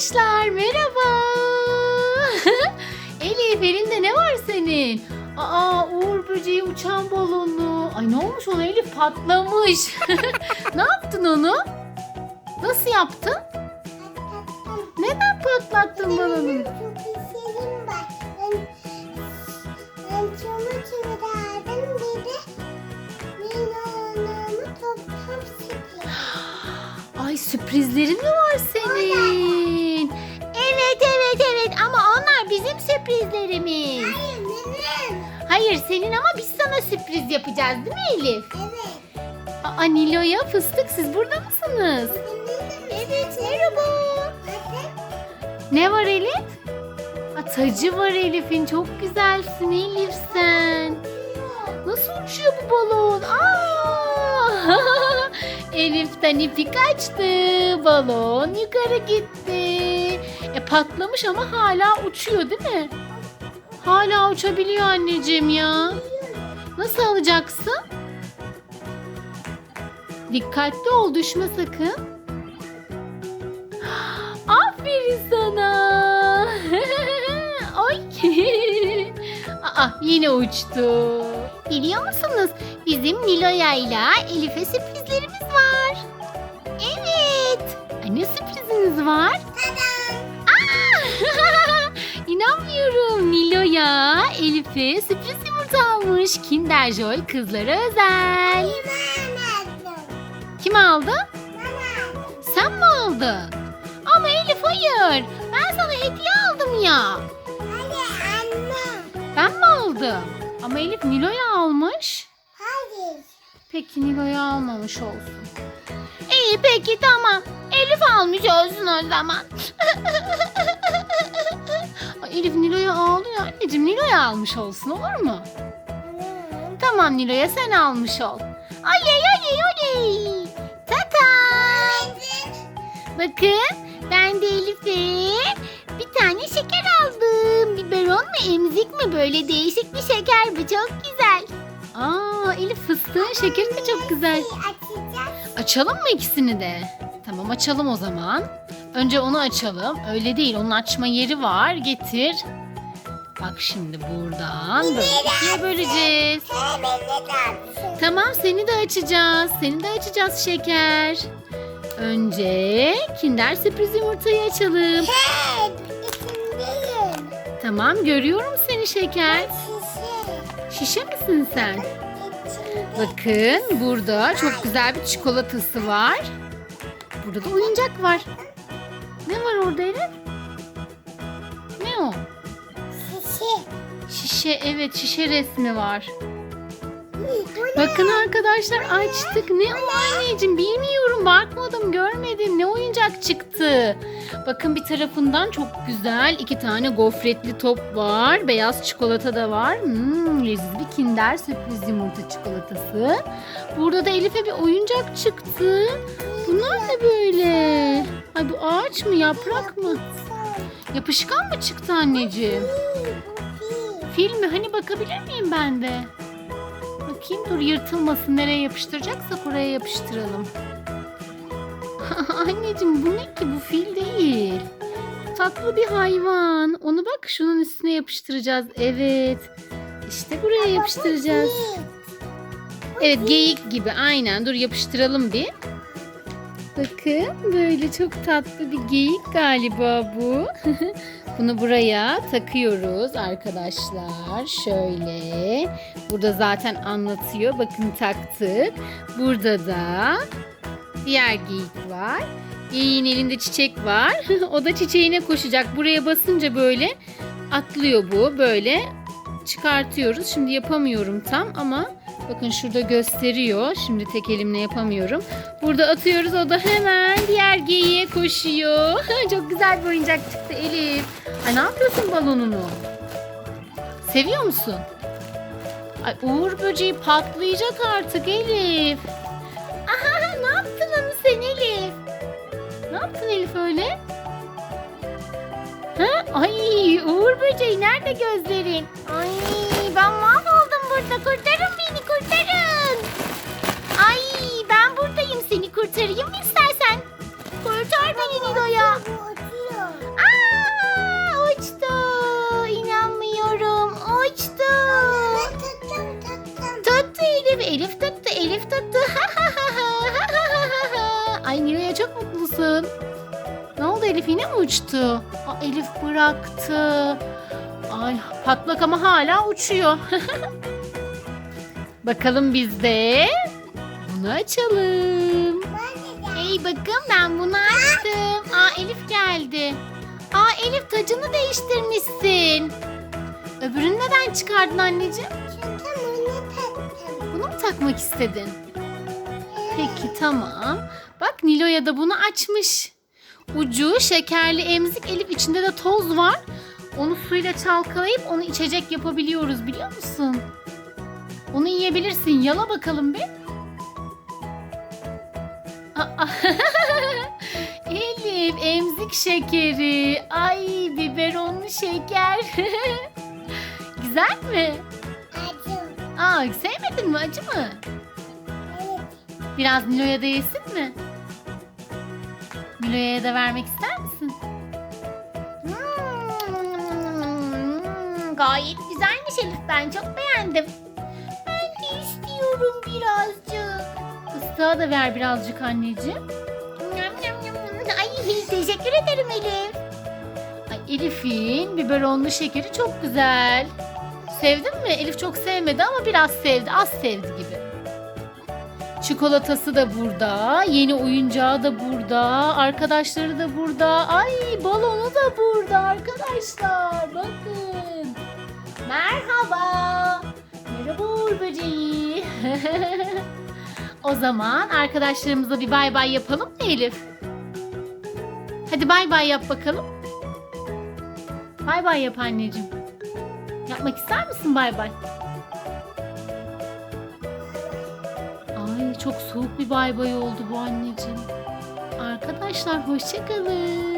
Arkadaşlar merhaba. Elif elinde ne var senin? Aa Uğur böceği uçan balonu. Ay ne olmuş ona Elif patlamış. ne yaptın onu? Nasıl yaptın? Neden patlattın balonu? Ay sürprizlerin mi var senin? Sürprizlerimiz. Hayır benim. Hayır senin ama biz sana sürpriz yapacağız değil mi Elif? Evet. Aa Nilo'ya fıstık siz burada mısınız? Evet merhaba. Ne var Elif? Aa, tacı var Elif'in çok güzelsin Elif sen. Nasıl uçuyor bu balon? Aa! Elif'ten ipi kaçtı. Balon yukarı gitti. E patlamış ama hala uçuyor değil mi? Hala uçabiliyor anneciğim ya. Nasıl alacaksın? Dikkatli ol düşme sakın. Aferin sana. Ay. Aa, yine uçtu. Biliyor musunuz? Bizim Nilo'ya ile Elif'e sürprizlerimiz var. Evet. Ne sürpriziniz var? Aa! Elif'e sürpriz yumurta almış. Kinder Joy kızlara özel. Kim aldı? Sen mi aldın? Ama Elif hayır. Ben sana hediye aldım ya. Ben mi aldım? Ama Elif Nilo'ya almış. Peki Nilo'ya almamış olsun. İyi peki tamam. Elif almış olsun o zaman. anneciğim. Nilo'ya almış olsun olur mu? Tamam Nilo'ya sen almış ol. Oley oley oley. Tata. Bakın ben de Elif'e bir tane şeker aldım. Biberon mu emzik mi böyle değişik bir şeker bu çok güzel. Aa Elif fıstığın şekeri de çok güzel. Açacağız. Açalım mı ikisini de? Tamam açalım o zaman. Önce onu açalım. Öyle değil onun açma yeri var. Getir. Bak şimdi buradan böyle böleceğiz. Tamam seni de açacağız. Seni de açacağız şeker. Önce Kinder sürpriz yumurtayı açalım. He içindeyim. Tamam görüyorum seni şeker. Şişe. Şişe misin sen? Bakın burada çok güzel bir çikolatası var. Burada da oyuncak var. Ne var orada Elif? Ne o? Şişe. Şişe evet şişe resmi var. Bakın arkadaşlar açtık. Ne o anneciğim bilmiyorum bakmadım görmedim. Ne oyuncak çıktı. Bakın bir tarafından çok güzel iki tane gofretli top var. Beyaz çikolata da var. Hmm, leziz bir kinder sürpriz yumurta çikolatası. Burada da Elif'e bir oyuncak çıktı. Bunlar ne böyle? Ay bu ağaç mı yaprak mı? Yapışkan mı çıktı anneciğim? Fil mi? Hani bakabilir miyim ben de? Bakayım dur yırtılmasın. Nereye yapıştıracaksak oraya yapıştıralım. Anneciğim bu ne ki? Bu fil değil. Tatlı bir hayvan. Onu bak şunun üstüne yapıştıracağız. Evet. İşte buraya yapıştıracağız. Evet geyik gibi aynen. Dur yapıştıralım bir. Bakın böyle çok tatlı bir geyik galiba bu. Bunu buraya takıyoruz arkadaşlar. Şöyle. Burada zaten anlatıyor. Bakın taktık. Burada da diğer geyik var. Geyiğin elinde çiçek var. o da çiçeğine koşacak. Buraya basınca böyle atlıyor bu. Böyle çıkartıyoruz. Şimdi yapamıyorum tam ama bakın şurada gösteriyor. Şimdi tek elimle yapamıyorum. Burada atıyoruz o da hemen diğer geyiğe koşuyor. Çok güzel bir oyuncak çıktı Elif. Ay ne yapıyorsun balonunu? Seviyor musun? Ay Uğur böceği patlayacak artık Elif. Aha ne yaptın onu sen Elif? Ne yaptın Elif öyle? Ha? Ay Uğur böceği nerede gözlerin? Ay ben mahvoldum burada. Kurtarın beni Göstereyim mi istersen? Kurtar beni Nilo'ya. Aa, uçtu. İnanmıyorum. Uçtu. Tuttu Elif. Elif tuttu. Elif tuttu. Ay Nilo'ya çok mutlusun. Ne oldu Elif yine mi uçtu? Aa, Elif bıraktı. Ay patlak ama hala uçuyor. Bakalım biz de bunu açalım. Bakın ben bunu açtım. Aa Elif geldi. Aa Elif tacını değiştirmişsin. Öbürünü neden çıkardın anneciğim? Çünkü bunu taktım. Bunu mu takmak istedin? Peki tamam. Bak Nilo'ya da bunu açmış. Ucu şekerli emzik Elif içinde de toz var. Onu suyla çalkalayıp onu içecek yapabiliyoruz biliyor musun? Onu yiyebilirsin. Yala bakalım bir. Elif emzik şekeri. Ay biberonlu şeker. Güzel mi? Acım. Aa sevmedin mi acı mı? Evet. Biraz Nilo'ya da yesin mi? Nilo'ya da vermek ister misin? Hmm, gayet güzelmiş Elif ben çok beğendim. Ben de istiyorum birazcık. Islığa da ver birazcık anneciğim. Ay teşekkür ederim Elif. Ay Elif'in biberonlu şekeri çok güzel. Sevdin mi? Elif çok sevmedi ama biraz sevdi. Az sevdi gibi. Çikolatası da burada. Yeni oyuncağı da burada. Arkadaşları da burada. Ay balonu da burada arkadaşlar. Bakın. Merhaba. Merhaba Uğur böceği. o zaman arkadaşlarımıza bir bay bay yapalım mı Elif? Hadi bay bay yap bakalım. Bay bay yap anneciğim. Yapmak ister misin bay bay? Ay çok soğuk bir bay bay oldu bu anneciğim. Arkadaşlar hoşça kalın.